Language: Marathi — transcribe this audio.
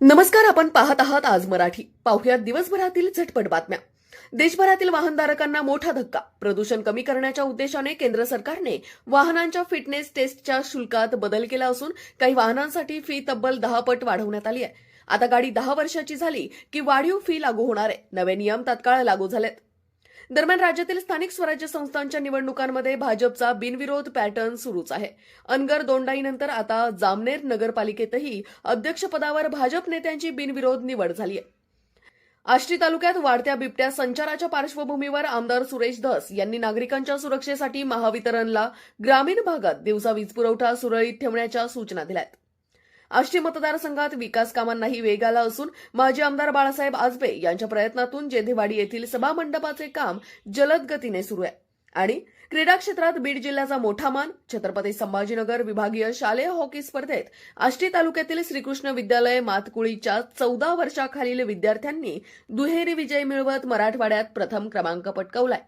नमस्कार आपण पाहत आहात आज मराठी. पाहुयात दिवसभरातील झटपट बातम्या. देशभरातील वाहनधारकांना मोठा धक्का. प्रदूषण कमी करण्याच्या उद्देशाने केंद्र सरकारने वाहनांच्या फिटनेस टेस्टच्या शुल्कात बदल केला असून काही वाहनांसाठी फी तब्बल दहा पट वाढवण्यात आली आहे. आता गाडी दहा वर्षाची झाली की वाढीव फी लागू होणार आहे. नवे नियम तात्काळ लागू झालेत. दरम्यान राज्यातील स्थानिक स्वराज्य संस्थांच्या निवडणुकांमध्ये भाजपचा बिनविरोध पॅटर्न सुरूच आहे. अनगर दोंडाईनंतर आता जामनेर नगरपालिकेतही अध्यक्षपदावर भाजप नेत्यांची बिनविरोध निवड झाली आहे आष्टी तालुक्यात वाढत्या बिबट्या संचाराच्या पार्श्वभूमीवर आमदार सुरेश धस यांनी नागरिकांच्या सुरक्षेसाठी महावितरणला ग्रामीण भागात दिवसा वीज पुरवठा सुरळीत ठेवण्याच्या सूचना दिल्या आहेत आष्टी मतदारसंघात विकास कामांनाही वेग आला असून माजी आमदार बाळासाहेब आजबे यांच्या प्रयत्नातून जेधेवाडी येथील सभामंडपाचे काम जलद गतीने सुरू आहे. आणि क्रीडा क्षेत्रात बीड जिल्ह्याचा मोठा मान छत्रपती संभाजीनगर विभागीय शालेय हॉकी स्पर्धेत आष्टी तालुक्यातील श्रीकृष्ण विद्यालय मातकुळीच्या चौदा वर्षाखालील विद्यार्थ्यांनी दुहेरी विजय मिळवत मराठवाड्यात प्रथम क्रमांक पटकावलाय.